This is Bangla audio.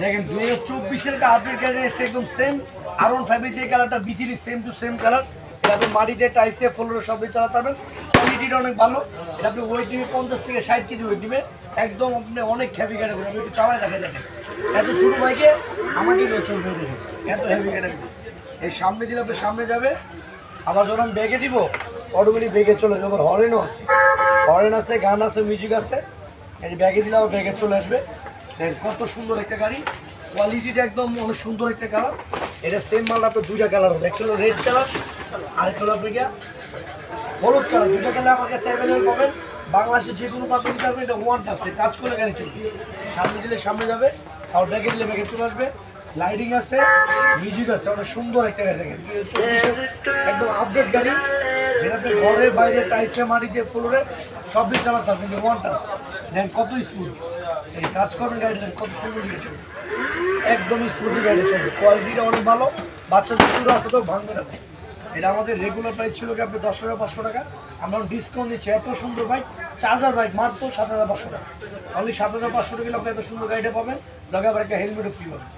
দেখেন দুই হাজার চব্বিশের একটা আপডেট একদম সেম আর ওয়ান যে কালারটা বিটিরি সেম টু সেম কালার এটা আপনি মাটিতে টাইসে ফ্লোরে সব চালাতে পারবেন। কোয়ালিটিটা অনেক ভালো। এটা আপনি ওয়েট নিবে পঞ্চাশ থেকে ষাট কেজি ওয়েট নিবে। একদম আপনি অনেক গাড়ি করে আপনি একটু চালায় দেখা দেখেন। এত ছোটো বাইকে আমার কি চলবে দেখেন। এত হেভি গাড়ি এই সামনে দিলে আপনি সামনে যাবে। আবার যখন ব্যাগে দিব অটোমেটিক ব্যাগে চলে যাবে। আবার হরেনও আছে। হরেন আছে, গান আছে মিউজিক আছে। এই ব্যাগে দিলে আবার ব্যাগে চলে আসবে। দেখেন কত সুন্দর একটা গাড়ি। কোয়ালিটিটা একদম অনেক সুন্দর একটা কালার এটা সেম মাল আপনার দুইটা কালার হবে। একটা হলো রেড কালার আর একটা হলো আপনার হলুদ কালার দুইটা কালার আমার কাছে অ্যাভেলেবল পাবেন। বাংলাদেশে যে কোনো পাবেন পাবেন এটা ওয়ান আছে কাজ করে গাড়ি চলবে। সামনে দিলে সামনে যাবে আর ব্যাগে দিলে ব্যাগে চলে আসবে। লাইটিং আছে মিউজিক আছে, অনেক সুন্দর একটা গাড়ি দেখেন। একদম আপডেট গাড়ি। যেটা আপনি ঘরে, বাইরে টাইসে মাটিতে ফ্লোরে সব দিক চালাতে হবে কিন্তু ওয়ান টাচ দেন কত স্মুথ এই কাজকর্মের গাড়িটা খুব সুন্দর দিকে চলবে একদম স্মুথলি গাড়ি চলবে। কোয়ালিটিটা অনেক ভালো, বাচ্চাদের পুরো আছে তো ভাঙবে না। এটা আমাদের রেগুলার প্রাইস ছিল কি আপনি দশ হাজার পাঁচশো টাকা? আমরা ডিসকাউন্ট দিচ্ছি এত সুন্দর বাইক হাজার বাইক মাত্র সাত হাজার পাঁচশো টাকা। অনলি সাত হাজার পাঁচশো টাকা আপনি এত সুন্দর গাড়িটা পাবেন। লগে আবার একটা হেলমেটও ফ্রি পাবেন।